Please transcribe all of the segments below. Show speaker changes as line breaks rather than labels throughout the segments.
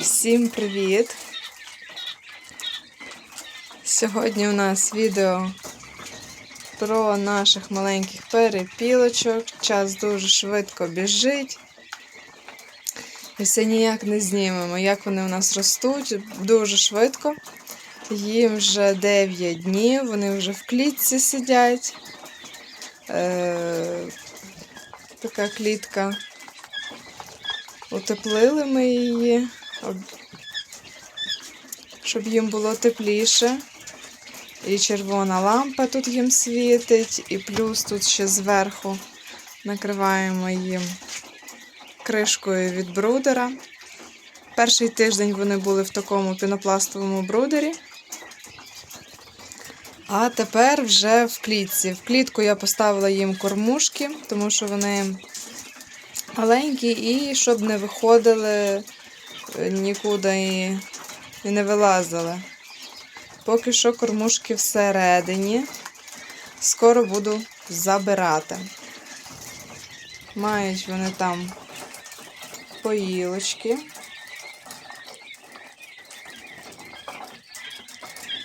Всім привіт! Сьогодні у нас відео про наших маленьких перепілочок. Час дуже швидко біжить. І все ніяк не знімемо, як вони у нас ростуть дуже швидко. Їм вже 9 днів, вони вже в клітці сидять. Е, така клітка. Утеплили ми її, щоб їм було тепліше. І червона лампа тут їм світить, і плюс тут ще зверху накриваємо їм кришкою від брудера. Перший тиждень вони були в такому пінопластовому брудері. А тепер вже в клітці. В клітку я поставила їм кормушки, тому що вони маленькі і щоб не виходили нікуди і, не вилазили. Поки що кормушки всередині. Скоро буду забирати. Мають вони там поїлочки.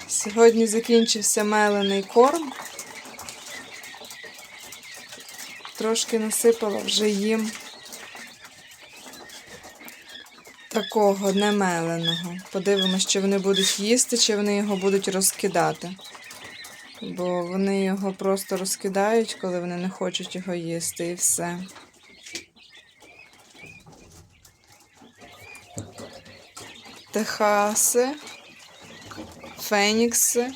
Сьогодні закінчився мелений корм. Трошки насипала вже їм такого немеленого. Подивимось, чи вони будуть їсти, чи вони його будуть розкидати. Бо вони його просто розкидають, коли вони не хочуть його їсти, і все. Техаси, фенікси,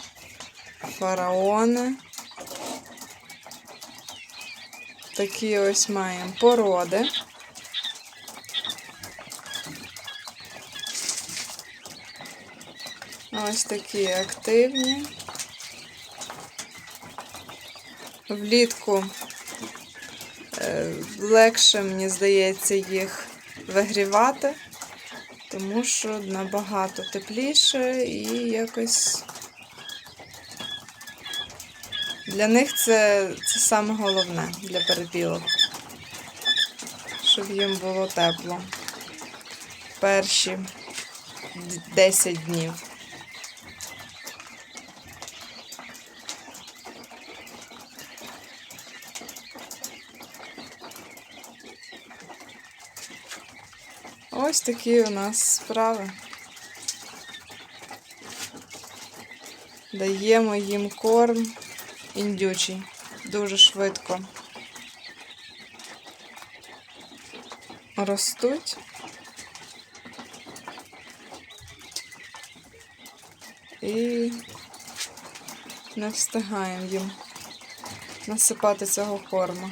фараони. Такі ось маємо породи. Ось такі активні. Влітку е, легше, мені здається, їх вигрівати, тому що набагато тепліше і якось для них це, це саме головне для перепілок, щоб їм було тепло перші 10 днів. Ось такі у нас справи. Даємо їм корм індючий дуже швидко. Ростуть. І не встигаємо їм насипати цього корму.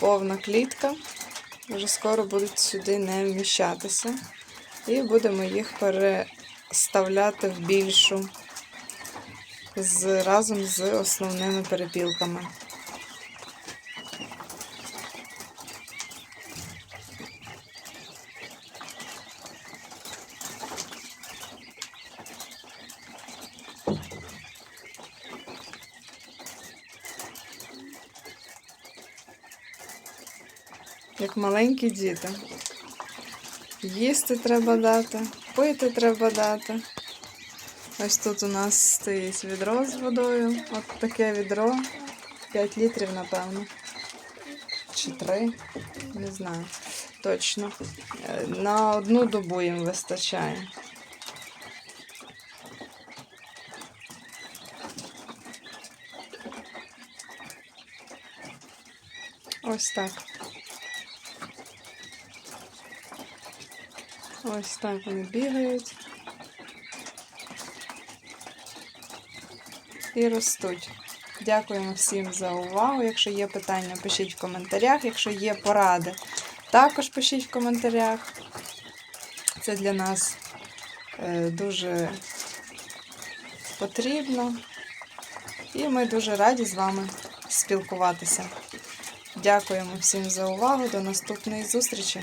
Повна клітка вже скоро будуть сюди не вміщатися. І будемо їх переставляти в більшу з, разом з основними перепілками. Як маленькі діти. Їсти треба дати, пити треба дати. Ось тут у нас стоїть відро з водою. От таке відро. 5 літрів, напевно. Чи 3, не знаю. Точно. Е, На одну добу їм вистачає. Ось так. Ось так вони бігають. І ростуть. Дякуємо всім за увагу. Якщо є питання, пишіть в коментарях. Якщо є поради, також пишіть в коментарях. Це для нас е, дуже потрібно. І ми дуже раді з вами спілкуватися. Дякуємо всім за увагу. До наступної зустрічі!